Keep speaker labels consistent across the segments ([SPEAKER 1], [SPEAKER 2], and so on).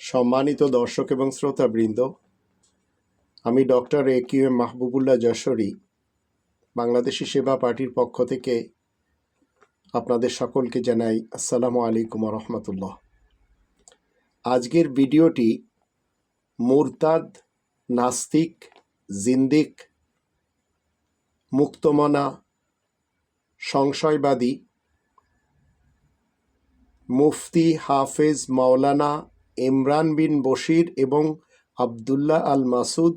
[SPEAKER 1] সম্মানিত দর্শক এবং শ্রোতাবৃন্দ, আমি doctor A Q M Mahbubullah Jashori, Bangladeshi Seba পার্টির পক্ষ থেকে আপনাদের সকলকে জানাই আসসালামু আলাইকুম রহমতুল্লাহ আজকের ভিডিওটি মুরতাদ, নাস্তিক, জিন্দিক, মুক্তমনা, সংশয়বাদী, মুফতি হাফেজ মাওলানা ইমরান বিন বশির এবং আবদুল্লাহ আল মাসুদ।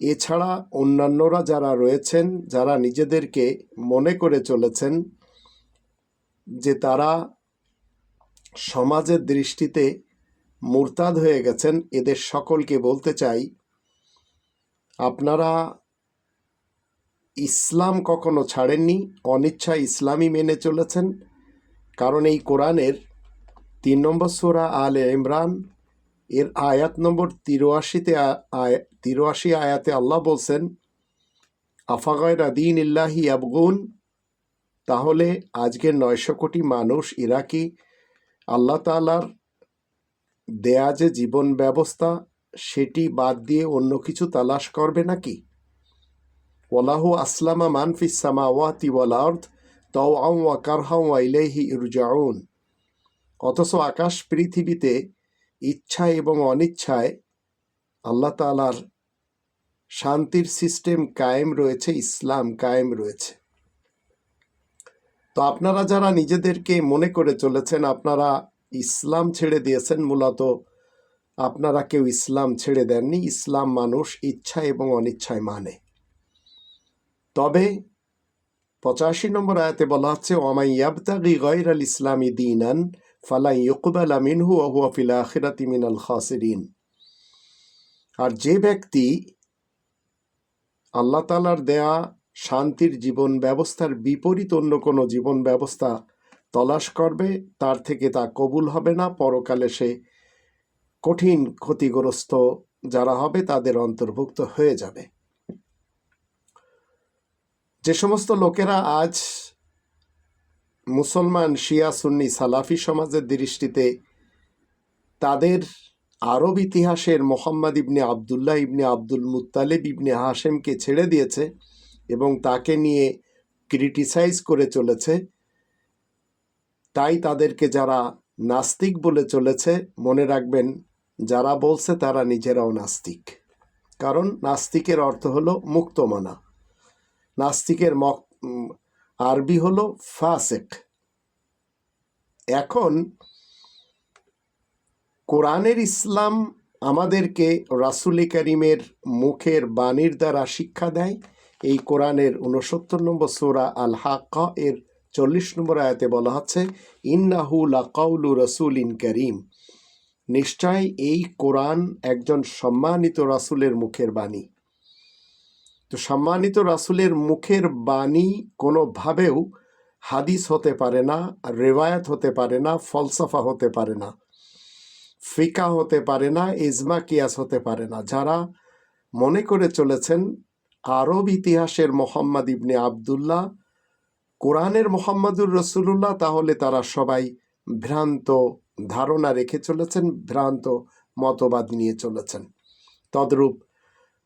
[SPEAKER 1] এছাড়া অন্যান্যরা যারা রয়েছেন, যারা নিজেদেরকে মনে করে চলেছেন যে তারা সমাজের দৃষ্টিতে মুরতাদ হয়ে গেছেন, এদের সকলকে বলতে চাই, আপনারা ইসলাম কখনো ছাড়েননি অনিচ্ছা ইসলামই মেনে চলেছেন, কারণ এই কোরআনের তিন নম্বর সোরা আলে ইমরান, এর আয়াত নম্বর তিরাশিতে তিরাশি আয়াতে আল্লাহ বলছেন আফাগয়রা দিন ইল্লাহি আবগুন তাহলে আজকের নয়শো কোটি মানুষ ইরাকি, আল্লাহ তালার দেয়া যে জীবন ব্যবস্থা, সেটি বাদ দিয়ে অন্য কিছু তালাশ করবে নাকি? ওলাহু আসলামা মানফিস সামাওয়াতি ওয়াল আর্থ তাও ওয়া কারহাউ ওয়া ইলাইহি ইরজাউন। অথচ আকাশ পৃথিবীতে ইচ্ছা এবং অনিচ্ছায় আল্লাহ তালার শান্তির সিস্টেম কায়েম রয়েছে, ইসলাম কায়েম রয়েছে। তো আপনারা যারা নিজেদেরকে মনে করে চলেছেন, আপনারা ইসলাম ছেড়ে দিয়েছেন মূলত, আপনারা কেউ ইসলাম ছেড়ে দেননি। ইসলাম মানুষ ইচ্ছা এবং অনিচ্ছায় মানে। তবে পঁচাশি নম্বর আয়াতে বলা হচ্ছে ওমাই ইয়াবতাগি গয়র আল ইসলামী দিনান ফালা ইয়কুবাল আমিনহু ওহুয়া ফিল আখিরাতি মিনাল খাসিরিন। আর যে ব্যক্তি আল্লাহ তালার দেয়া শান্তির জীবন ব্যবস্থার বিপরীত অন্য কোনো জীবন ব্যবস্থা তলাশ করবে, তার থেকে তা কবুল হবে না। পরকালে সে কঠিন ক্ষতিগ্রস্ত যারা হবে, তাদের অন্তর্ভুক্ত হয়ে যাবে। যে সমস্ত লোকেরা আজ মুসলমান, শিয়া, সুন্নি, সালাফি সমাজের দৃষ্টিতে তাদের আরব ইতিহাসের মোহাম্মদ ইবনে আবদুল্লাহ ইবনে আব্দুল মুত্তালেব ইবনে হাশেমকে ছেড়ে দিয়েছে এবং তাকে নিয়ে ক্রিটিসাইজ করে চলেছে। তাই তাদেরকে যারা নাস্তিক বলে চলেছে, মনে রাখবেন, যারা বলছে তারা নিজেরাও নাস্তিক। কারণ নাস্তিকের অর্থ হলো মুক্তমনা নাস্তিকের মক আরবি হলো ফাসেক। এখন কোরআনের ইসলাম আমাদেরকে রাসুল করিমের মুখের বাণীর দ্বারা শিক্ষা দেয়। এই কোরআনের উনসত্তর নম্বর সোরা আল হাক্কা এর চল্লিশ নম্বর আয়াতে বলা হচ্ছে, ইন্নাহু লাকাউলু রসুল ইন করিম। নিশ্চয় এই কোরআন একজন সম্মানিত রাসুলের মুখের বাণী। তো সম্মানিত রাসুলের মুখের বাণী কোনোভাবেও হাদিস হতে পারে না রেওয়ায়াত হতে পারে না, ফলসফা হতে পারে না, ফিকা হতে পারে না, ইজমা কিয়াস হতে পারে না। যারা মনে করে চলেছেন, আরব ইতিহাসের মোহাম্মদ ইবনে আবদুল্লাহ, কোরআনের মোহাম্মদুর রসুল্লাহ তাহলে তারা সবাই ভ্রান্ত ধারণা রেখে চলেছেন, ভ্রান্ত মতবাদ নিয়ে চলেছেন। তদ্রূপ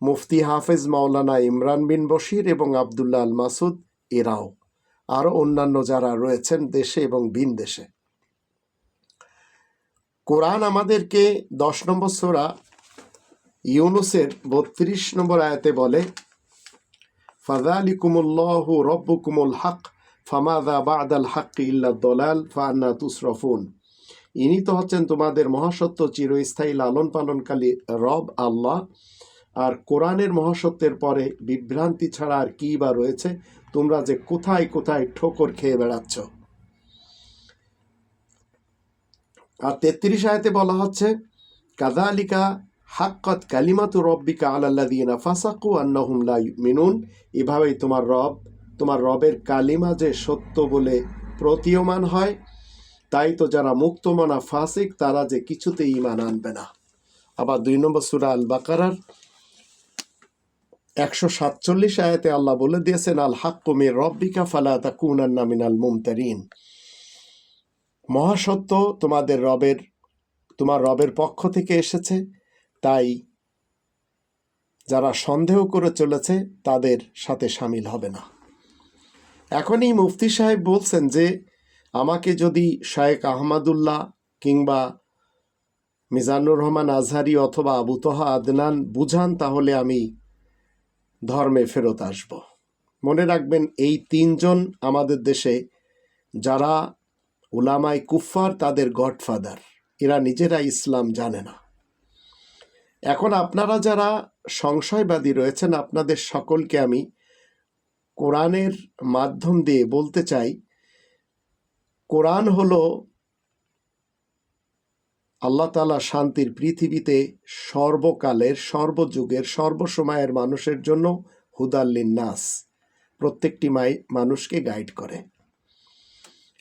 [SPEAKER 1] মুফতি হাফেজ মাওলানা ইমরান বিন বশির এবং আবদুল্লাহ আল মাসুদ, এরাও। আরও অন্যান্য যারা রয়েছেন দেশে এবং বিন দেশে। কোরআন আমাদেরকে দশ নম্বর সোরা ইউনুসের বত্রিশ নম্বর আয়াতে বলে ফাদালিকুমুল্লাহ রব্বুকুমুল হক ফামাদা বাদাল হক ইল্লা দলাল ফান্না তুসরফুন। ইনি তো হচ্ছেন তোমাদের মহাসত্য চিরস্থায়ী লালন পালনকালী রব আল্লাহ। আর কোরআনের মহাসত্যের পরে বিভ্রান্তি ছাড়া আর কী বা রয়েছে? তোমরা যে কোথায় কোথায় ঠোকর খেয়ে বেড়াচ্ছ? আর তেত্রিশ আয়তে বলা হচ্ছে কাদালিকা হাক্কত কালিমাতু রব্বিকা আলাল্লাদিনা ফাসাকু আন্নাহুম লা মিনুন এভাবেই তোমার রব, তোমার রবের কালিমা যে সত্য বলে প্রতীয়মান হয়, তাই তো যারা মুক্তমনা ফাসিক তারা যে কিছুতেই ইমান আনবে না। আবার দুই নম্বর সুরা আল বাকারার একশো সাতচল্লিশ আয়াতে আল্লাহ বলে দিয়েছেন, আল হাক্কুমি রব্বিকা ফালা তাকুনান্না মিনাল মুমতারিন। মহাসত্য তোমাদের রবের, তোমার রবের পক্ষ থেকে এসেছে। তাই যারা সন্দেহ করে চলেছে, তাদের সাথে সামিল হবে না। এখনই মুফতি সাহেব বলছেন যে, আমাকে যদি শায়েক আহমদুল্লাহ কিংবা মিজানুর রহমান আজহারি অথবা আবু তোহা আদনান বুঝান, তাহলে আমি ধর্মে ফেরত আসব। মনে রাখবেন, এই তিনজন আমাদের দেশে, যারা উলামায় কুফফার, তাদের গডফাদার। এরা নিজেরা ইসলাম জানে না। এখন আপনারা যারা সংশয়বাদী রয়েছেন, আপনাদের সকলকে আমি কোরআনের মাধ্যম দিয়ে বলতে চাই, কোরআন হলো আল্লাহ তালা শান্তির পৃথিবীতে সর্বকালের, সর্বযুগের, সর্বসময়ের মানুষের জন্য হুদাল্লিন নাস প্রত্যেকটি মাই, মানুষকে গাইড করে।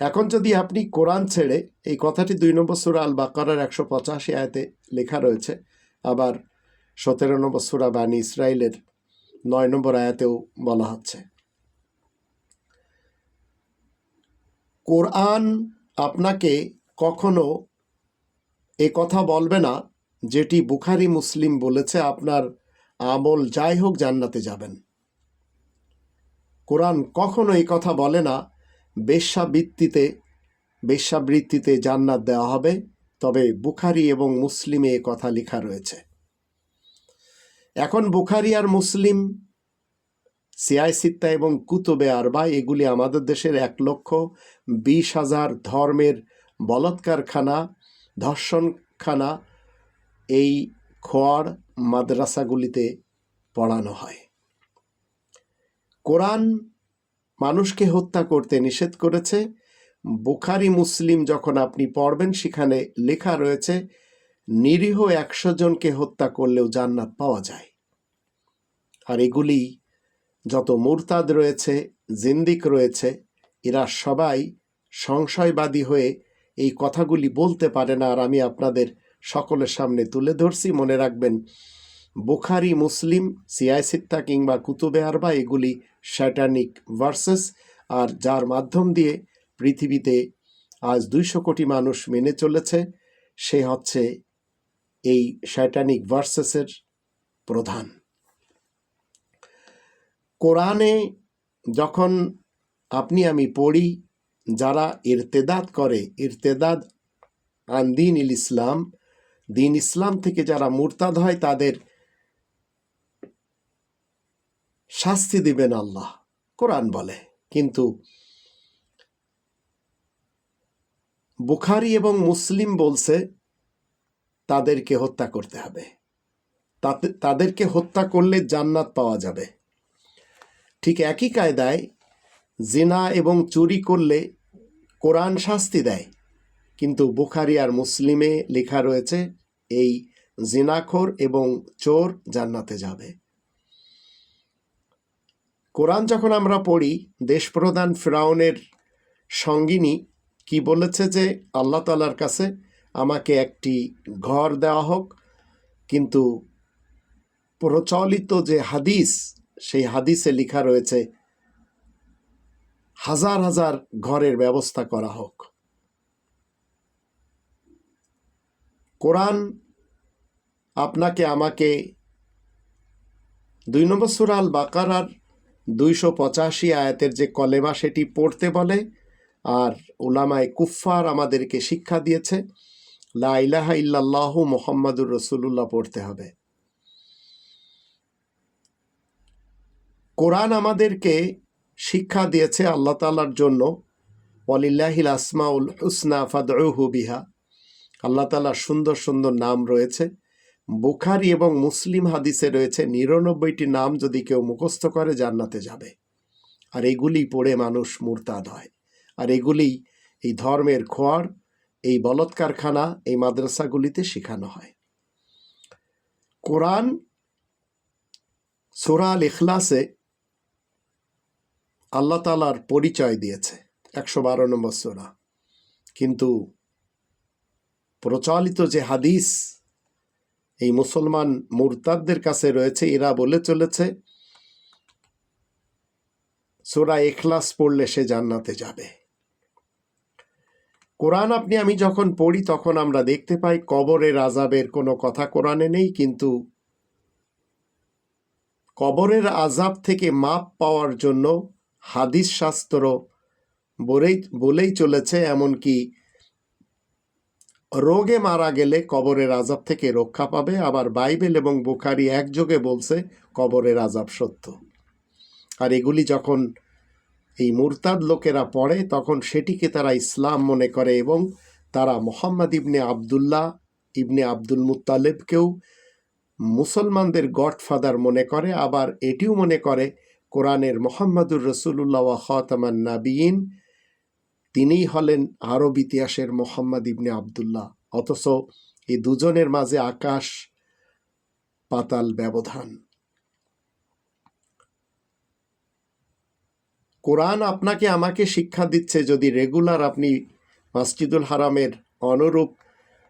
[SPEAKER 1] এখন যদি আপনি কোরআন ছেড়ে এই কথাটি দুই নম্বর সুরা আল বাকারার একশো পঁচাশি আয়তে লেখা রয়েছে, আবার সতেরো নম্বর সুরা বানী ইসরায়েলের নয় নম্বর আয়াতেও বলা হচ্ছে। কোরআন আপনাকে কখনো এ কথা বলবে না যেটি বুখারি মুসলিম বলেছে, আপনার আমল যাই হোক জান্নাতে যাবেন। কোরআন কখনো এই কথা বলে না, বেশ্যাবৃত্তিতে বেশ্যাবৃত্তিতে জান্নাত দেওয়া হবে, তবে বুখারি এবং মুসলিমে এ কথা লেখা রয়েছে। এখন বুখারি আর মুসলিম সিয়াই সিত্তা এবং কুতুবে আরবা, এগুলি আমাদের দেশের এক লক্ষ বিশ হাজার ধর্মের বলৎকারখানা ধর্ষণখানা এই খোয়ার মাদ্রাসাগুলিতে পড়ানো হয়। কোরআন মানুষকে হত্যা করতে নিষেধ করেছে। বুখারি, মুসলিম যখন আপনি পড়বেন, সেখানে লেখা রয়েছে, নিরীহ একশো জনকে হত্যা করলেও জান্নাত পাওয়া যায়। আর এগুলি যত মুরতাদ রয়েছে, জিন্দিক রয়েছে, এরা সবাই সংশয়বাদী হয়ে এই কথাগুলি বলতে পারে না আর আমি আপনাদের সকলের সামনে তুলে ধরছি। মনে রাখবেন, বুখারি, মুসলিম সিয়াই সিত্তা কিংবা কুতুবে আরবা এগুলি শ্যাটানিক ভার্সেস আর যার মাধ্যম দিয়ে পৃথিবীতে আজ দুইশো কোটি মানুষ মেনে চলেছে, সে হচ্ছে এই শ্যাটানিক ভার্সেসের প্রধান। কোরআনে যখন আপনি আমি পড়ি যারা ইরতেদাদ করে, ইরতেদাদ আন দিন ইল ইসলাম, দিন ইসলাম থেকে যারা মুরতাদ হয় তাদের শাস্তি দিবেন আল্লাহ। কোরআন বলে। কিন্তু বুখারি এবং মুসলিম বলছে, তাদেরকে হত্যা করতে হবে। তাতে, তাদেরকে হত্যা করলে জান্নাত পাওয়া যাবে। ঠিক একই কায়দায় জিনা এবং চুরি করলে কোরআন শাস্তি দেয়। কিন্তু বুখারি আর মুসলিমে লেখা রয়েছে, এই জিনাখোর এবং চোর জান্নাতে যাবে। কোরআন যখন আমরা পড়ি, দেশপ্রধান ফ্রাউনের সঙ্গিনী কি বলেছে যে, আল্লাহ তালার কাছে আমাকে একটি ঘর দেওয়া হোক, কিন্তু প্রচলিত যে হাদিস, সেই হাদিসে লেখা রয়েছে হাজার হাজার ঘরের ব্যবস্থা করা হোক। কোরআন আপনাকে, আমাকে দুই নম্বর সুরাল বাকারার দুইশো পঁচাশি আয়াতের যে কলেমা সেটি পড়তে বলে আর উলামায় কুফফার আমাদেরকে শিক্ষা দিয়েছে, লা ইলাহা মোহাম্মদুর রসুল্লাহ পড়তে হবে। কোরআন আমাদেরকে শিক্ষা দিয়েছে আল্লাহ তালার জন্য, ওয়ালিল্লাহিল আসমাউল হুসনা ফাদহু বিহা। আল্লাহ তালার সুন্দর সুন্দর নাম রয়েছে। বুখারি এবং মুসলিম হাদিসে রয়েছে, নিরানব্বইটি নাম যদি কেউ মুখস্থ করে জান্নাতে যাবে। আর এগুলি পড়ে মানুষ মুরতাদ হয়। আর এগুলি এই ধর্মের খোয়ার, এই বলৎকারখানা এই মাদ্রাসাগুলিতে শেখানো হয়। কোরআন সুরাল ইখলাসে আল্লাহ তালার পরিচয় দিয়েছে, একশো বারো নম্বর সোরা। কিন্তু প্রচলিত যে হাদিস, এই মুসলমান মুরতাদদের কাছে রয়েছে, এরা বলে চলেছে, সোরা এখলাস পড়লে সে জান্নাতে যাবে। কোরআন আপনি, আমি যখন পড়ি, তখন আমরা দেখতে পাই, কবরের আজাবের কোনো কথা কোরআনে নেই, কিন্তু কবরের আজাব থেকে মাপ পাওয়ার জন্য হাদিস শাস্ত্র বলেই বলেই চলেছে, এমনকি রোগে মারা গেলে কবরের আজাব থেকে রক্ষা পাবে। আবার বাইবেল এবং বুখারি একযোগে বলছে, কবরের আজাব সত্য। আর এগুলি যখন এই মুরতাদ লোকেরা পড়ে, তখন সেটিকে তারা ইসলাম মনে করে এবং তারা মোহাম্মদ ইবনে আবদুল্লাহ ইবনে আব্দুল মুত্তালেবকেও মুসলমানদের গডফাদার মনে করে। আবার এটিও মনে করে কোরআনের মোহাম্মদুর রসুল্লাহ খতামান নাবিয়িন, তিনিই হলেন আরব ইতিহাসের মোহাম্মদ ইবনে আবদুল্লাহ। অথচ এই দুজনের মাঝে আকাশ পাতাল ব্যবধান। কোরআন আপনাকে আমাকে শিক্ষা দিচ্ছে যদি রেগুলার আপনি মাসজিদুল হারামের অনুরূপ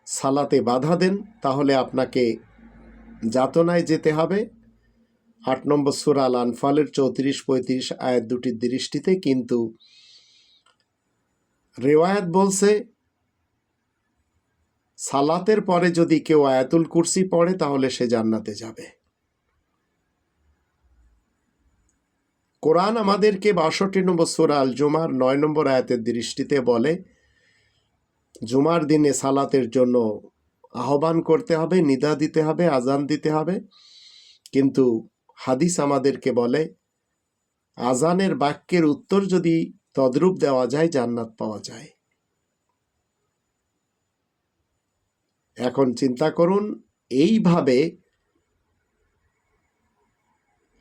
[SPEAKER 1] সালাতে বাধা দেন, তাহলে আপনাকে যাতনায় যেতে হবে। আট নম্বর সুরাল আনফালের চৌত্রিশ, পঁয়ত্রিশ আয়াত দুটির দৃষ্টিতে কিন্তু রেওয়ায়াত বলছে, সালাতের পরে যদি কেউ আয়াতুল কুরসি পড়ে তাহলে সে জান্নাতে যাবে। কোরআন আমাদেরকে বাষট্টি নম্বর সুরা আল জুমার নয় নম্বর আয়াতের দৃষ্টিতে বলে, জুমার দিনে সালাতের জন্য আহ্বান করতে হবে, নিদা দিতে হবে আজান দিতে হবে। কিন্তু হাদিস আমাদেরকে বলে, আজানের বাক্যের উত্তর যদি তদ্রূপ দেওয়া যায়, জান্নাত পাওয়া যায়। এখন চিন্তা করুন, এইভাবে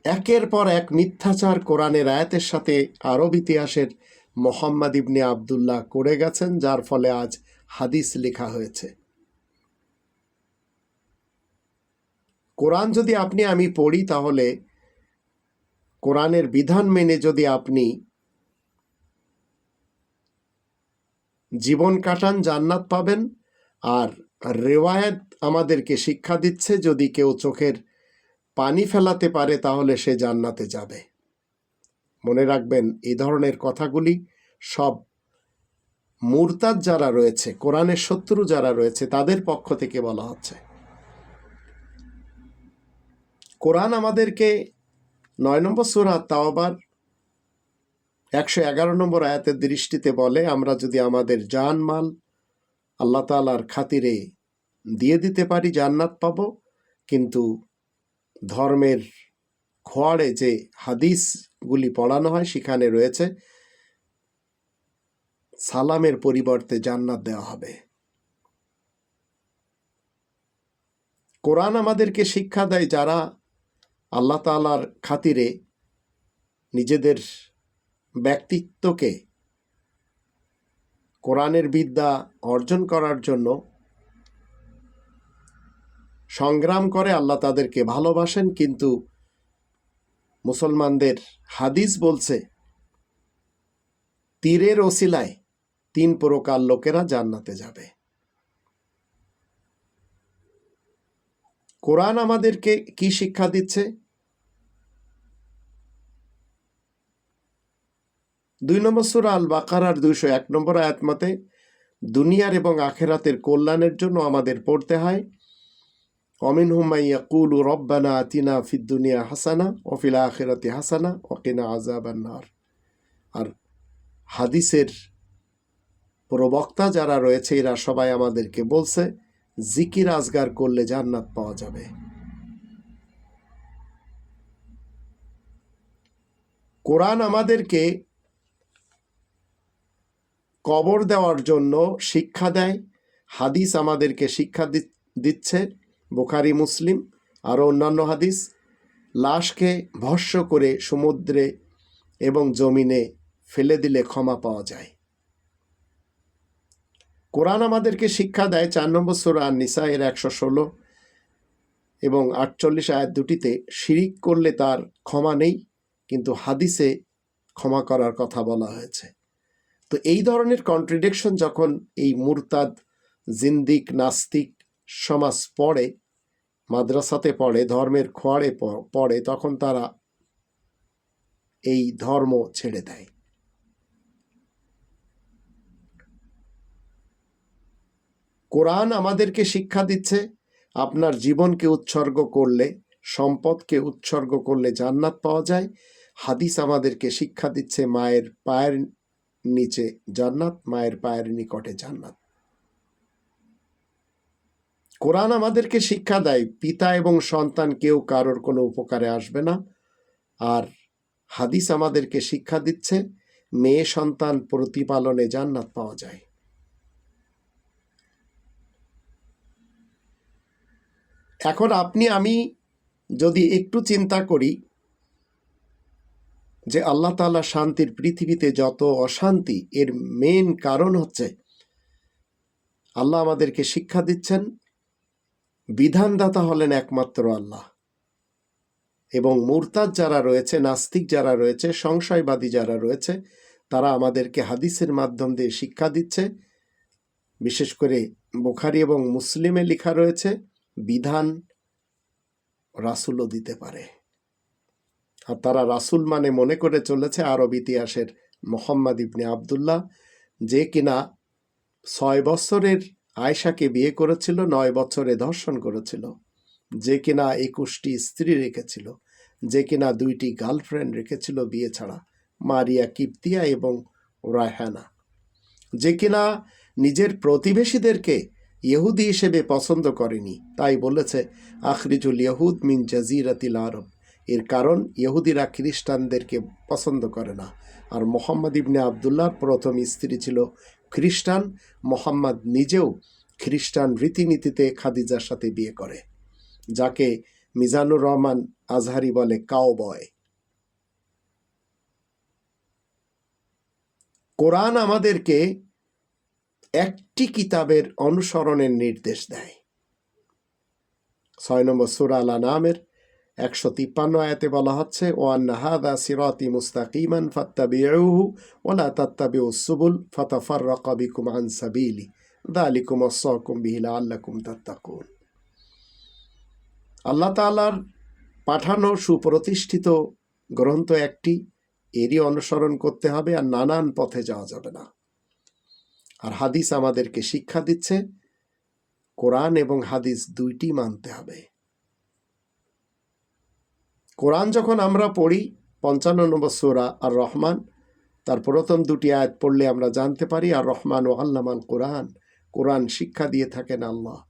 [SPEAKER 1] একের পর এক মিথ্যাচার কোরআনের আয়াতের সাথে আরব ইতিহাসের মোহাম্মদ ইবনে আবদুল্লাহ করে গেছেন, যার ফলে আজ হাদিস লেখা হয়েছে। কোরআন যদি আপনি, আমি পড়ি তাহলে কোরআনের বিধান মেনে যদি আপনি জীবন কাটান, জান্নাত পাবেন। আর রেওয়ায়ত আমাদেরকে শিক্ষা দিচ্ছে, যদি কেউ চোখের পানি ফেলাতে পারে তাহলে সে জান্নাতে যাবে। মনে রাখবেন, এই ধরনের কথাগুলি সব মুরতাদ যারা রয়েছে, কোরআনের শত্রু যারা রয়েছে, তাদের পক্ষ থেকে বলা হচ্ছে। কোরআন আমাদেরকে নয় নম্বর সুরা তাওবার, একশো এগারো নম্বর আয়াতের দৃষ্টিতে বলে, আমরা যদি আমাদের জান মাল আল্লাহ তালার খাতিরে দিয়ে দিতে পারি, জান্নাত পাবো। কিন্তু ধর্মের খোয়াড়ে যে হাদিসগুলি পড়ানো হয়, সেখানে রয়েছে, সালামের পরিবর্তে জান্নাত দেওয়া হবে। কোরআন আমাদেরকে শিক্ষা দেয়, যারা আল্লাহ তালার খাতিরে নিজেদের ব্যক্তিত্বকে কোরআনের বিদ্যা অর্জন করার জন্য সংগ্রাম করে আল্লাহ তাদেরকে ভালোবাসেন, কিন্তু মুসলমানদের হাদিস বলছে, তীরের ওসিলায় তিন প্রকার লোকেরা জান্নাতে যাবে। কোরআন আমাদেরকে কি শিক্ষা দিচ্ছে? দুই নম্বর সুরা আল বাকারার দুইশো এক নম্বর আয়াত মতে, দুনিয়ার এবং আখেরাতের কল্যাণের জন্য আমাদের পড়তে হয়। অমিন হুমাইয়া কুলু রব্বানা আতিনা ফিদ্দুনিয়া হাসানা অফিলা আখেরাতি হাসানা অকিনা আজাবান্নার আর হাদিসের প্রবক্তা যারা রয়েছে, এরা সবাই আমাদেরকে বলছে জিকির আজগার করলে জান্নাত পাওয়া যাবে। কোরআন আমাদেরকে কবর দেওয়ার জন্য শিক্ষা দেয়, হাদিস আমাদেরকে শিক্ষা দিচ্ছে, বোখারি, মুসলিম, আরও অন্যান্য হাদিস। লাশকে ভস্য করে সমুদ্রে এবং জমিনে ফেলে দিলে ক্ষমা পাওয়া যায়। কোরআন আমাদেরকে শিক্ষা দেয়, চার নম্বর সোরা নিসা এর একশো ষোলো এবং আটচল্লিশ আয়াত দুটিতে, শিরিক করলে তার ক্ষমা নেই, কিন্তু হাদিসে ক্ষমা করার কথা বলা হয়েছে। তো এই ধরনের কন্ট্রিডিকশন যখন এই মুরতাদ, জিন্দিক, নাস্তিক সমাজ পড়ে, মাদ্রাসাতে পড়ে, ধর্মের খোয়াড়ে পড়ে, তখন তারা এই ধর্ম ছেড়ে দেয়। কোরআন আমাদেরকে শিক্ষা দিচ্ছে, আপনার জীবনকে উৎসর্গ করলে, সম্পদকে উৎসর্গ করলে জান্নাত পাওয়া যায়। হাদিস আমাদেরকে শিক্ষা দিচ্ছে, মায়ের পায়ের নিচে জান্নাত, মায়ের পায়ের নিকটে জান্নাত। কোরআন আমাদেরকে শিক্ষা দেয়, পিতা এবং সন্তান কেউ কারোর কোনো উপকারে আসবে না। আর হাদিস আমাদেরকে শিক্ষা দিচ্ছে, মেয়ে সন্তান প্রতিপালনে জান্নাত পাওয়া যায়। এখন আপনি, আমি যদি একটু চিন্তা করি যে আল্লাহ তাআলা শান্তির পৃথিবীতে যত অশান্তি, এর মেন কারণ হচ্ছে আল্লাহ আমাদেরকে শিক্ষা দিচ্ছেন, বিধানদাতা হলেন একমাত্র আল্লাহ। এবং মুরতাদ যারা রয়েছে, নাস্তিক যারা রয়েছে, সংশয়বাদী যারা রয়েছে, তারা আমাদেরকে হাদিসের মাধ্যম দিয়ে শিক্ষা দিচ্ছে। বিশেষ করে বোখারি এবং মুসলিমে লেখা রয়েছে বিধান রাসুলও দিতে পারে। আর তারা রাসুল মানে মনে করে চলেছে আরব ইতিহাসের মোহাম্মদ ইবনে আবদুল্লাহ, যে কিনা ছয় বছরের আয়সাকে বিয়ে করেছিল, নয় বছরে ধর্ষণ করেছিল। যে কিনা একুশটি স্ত্রী রেখেছিল, যে কিনা দুইটি গার্লফ্রেন্ড রেখেছিল বিয়ে ছাড়া, মারিয়া কিপ্তিয়া এবং রায়হানা। যে কিনা নিজের প্রতিবেশীদেরকে ইহুদি হিসেবে পছন্দ করেনি। তাই বলেছে, আখরিজুল ইহুদ মিন জাজিরাতিল আরব। এর কারণ, ইহুদিরা খ্রিস্টানদেরকে পছন্দ করে না। আর মোহাম্মদ ইবনে আবদুল্লাহর প্রথম স্ত্রী ছিল খ্রিস্টান। মোহাম্মদ নিজেও খ্রিস্টান রীতিনীতিতে খাদিজার সাথে বিয়ে করে, যাকে মিজানুর রহমান আজহারি বলে কাউবয় কোরআন আমাদেরকে একটি কিতাবের অনুসরণের নির্দেশ দেয়। ছয় নম্বর সুরা আলা নামের একশো তিপ্পান্ন আয়াতে বলা হচ্ছে ওয়ান হাদা সিরাতি মুস্তাকিমান ফাত্তাবিউহু ওলা তাত্তাবিউ সুবুল ফাতাফাররাকা বিকুম আন সাবিলি। দালিকুম আসাকুম বিহি লাআল্লাকুম তাত্তাকুন। আল্লাহ তাআলার পাঠানো সুপ্রতিষ্ঠিত গ্রন্থ একটি, এরই অনুসরণ করতে হবে আর নানান পথে যাওয়া যাবে না। আর হাদিস আমাদেরকে শিক্ষা দিচ্ছে। কোরআন এবং হাদিস দুইটি মানতে হবে। কোরআন যখন আমরা পড়ি, পঞ্চান্ন নম্বর সোরা আর রহমান তার প্রথম দুটি আয়াত পড়লে আমরা জানতে পারি আর রহমান ও আল্লামান কোরআন কোরআন শিক্ষা দিয়ে থাকেন আল্লাহ।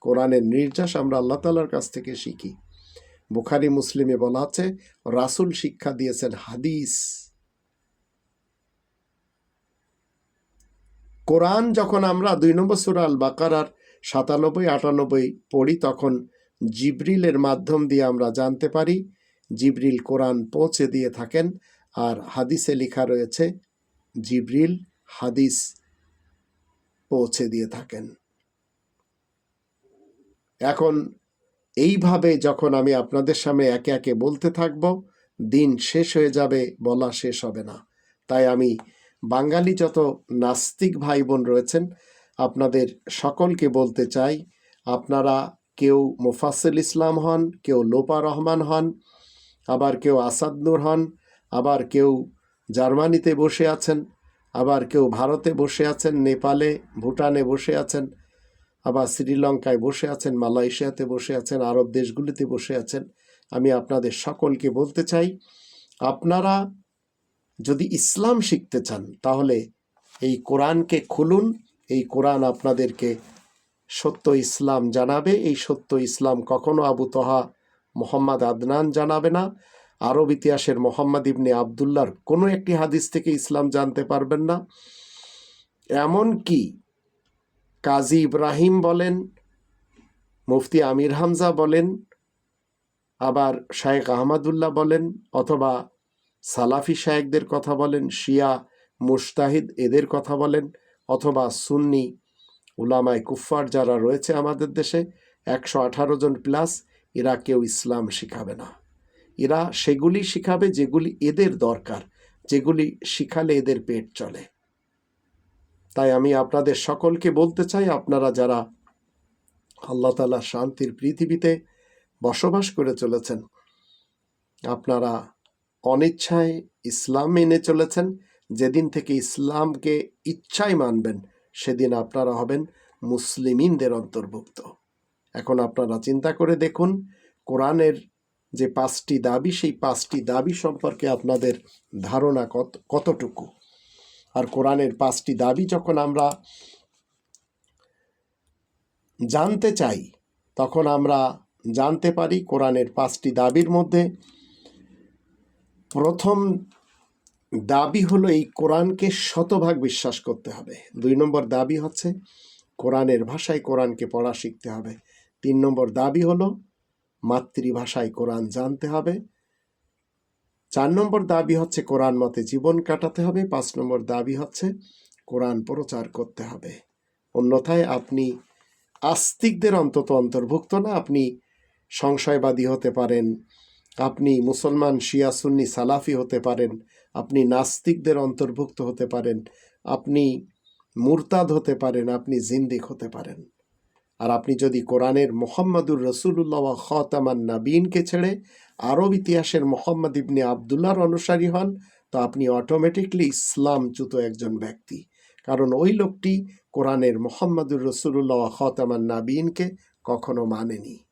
[SPEAKER 1] কোরআনের নির্যাস আমরা আল্লাহ তালার কাছ থেকে শিখি। বুখারি, মুসলিমে বলা আছে, রাসুল শিক্ষা দিয়েছেন হাদিস। কোরআন যখন আমরা দুই নম্বর সুরা আল বাকারার সাতানব্বই, আটানব্বই পড়ি, তখন জিব্রিলের মাধ্যম দিয়ে আমরা জানতে পারি, জিব্রিল কোরআন পৌঁছে দিয়ে থাকেন। আর হাদিসে লেখা রয়েছে, জিব্রিল হাদিস পৌঁছে দিয়ে থাকেন। এখন এইভাবে যখন আমি আপনাদের সামনে একে একে বলতে থাকব, দিন শেষ হয়ে যাবে, বলা শেষ হবে না। তাই আমি বাঙালি যত নাস্তিক ভাই বোন রয়েছেন, আপনাদের সকলকে বলতে চাই, আপনারা কেউ মুফাসিল ইসলাম হন, কেউ লোপা রহমান হন, আবার কেউ আসাদ নূর হন, আবার কেউ জার্মানিতে বসে আছেন, আবার কেউ ভারতে বসে আছেন, নেপালে, ভুটানে বসে আছেন, আবার শ্রীলঙ্কায় বসে আছেন, মালয়েশিয়াতে বসে আছেন, আরব দেশগুলিতে বসে আছেন, আমি আপনাদের সকলকে বলতে চাই, আপনারা যদি ইসলাম শিখতে চান, তাহলে এই কোরআনকে খুলুন। এই কোরআন আপনাদেরকে সত্য ইসলাম জানাবে। এই সত্য ইসলাম কখনো আবু তহা মোহাম্মদ আদনান জানাবে না। আরব ইতিহাসের মোহাম্মদ ইবনে আবদুল্লার কোনো একটি হাদিস থেকে ইসলাম জানতে পারবেন না। এমন কি কাজী ইব্রাহিম বলেন, মুফতি আমির হামজা বলেন, আবার শায়েখ আহমদুল্লাহ বলেন, অথবা সালাফি শায়েকদের কথা বলেন, শিয়া, মুস্তাহিদ এদের কথা বলেন, অথবা সুন্নি উলামায় কুফফার যারা রয়েছে আমাদের দেশে, একশো আঠারো জন প্লাস এরা কেউ ইসলাম শিখাবে না। এরা সেগুলি শিখাবে যেগুলি এদের দরকার, যেগুলি শিখালে এদের পেট চলে। তাই আমি আপনাদের সকলকে বলতে চাই, আপনারা যারা আল্লাহ তালা শান্তির পৃথিবীতে বসবাস করে চলেছেন, আপনারা অনিচ্ছায় ইসলাম মেনে চলেছেন। যেদিন থেকে ইসলামকে ইচ্ছায় মানবেন, সেদিন আপনারা হবেন মুসলিমিনদের অন্তর্ভুক্ত। এখন আপনারা চিন্তা করে দেখুন, কোরআনের যে পাঁচটি দাবি, সেই পাঁচটি দাবি সম্পর্কে আপনাদের ধারণা কত, কতটুকু? আর কোরআনের পাঁচটি দাবি যখন আমরা জানতে চাই, তখন আমরা জানতে পারি কোরআনের পাঁচটি দাবির মধ্যে প্রথম দাবি হলো এই কোরআনকে শতভাগ বিশ্বাস করতে হবে। দুই নম্বর দাবি হচ্ছে কোরআনের ভাষায় কোরআনকে পড়া শিখতে হবে। তিন নম্বর দাবি হলো মাতৃভাষায় কোরআন জানতে হবে। চার নম্বর দাবি হচ্ছে কোরআন মতে জীবন কাটাতে হবে। পাঁচ নম্বর দাবি হচ্ছে কোরআন প্রচার করতে হবে। অন্যথায় আপনি আস্তিকদের অন্তত অন্তর্ভুক্ত না, আপনি সংশয়বাদী হতে পারেন আপনি মুসলমান, শিয়া, সুন্নি, সালাফি হতে পারেন। আপনি নাস্তিকদের অন্তর্ভুক্ত হতে পারেন। আপনি মুরতাদ হতে পারেন, আপনি জিন্দিক হতে পারেন। আর আপনি যদি কোরআনের মোহাম্মদুর রসুল্লাহ খতামান নাবিনকে ছেড়ে আরব ইতিহাসের মোহাম্মদ ইবনে আবদুল্লাহর অনুসারী হন, তো আপনি অটোমেটিকলি ইসলামচ্যুত একজন ব্যক্তি। কারণ ওই লোকটি কোরআনের মোহাম্মদুর রসুল্লাহ খতামান নাবিনকে কখনো মানেনি।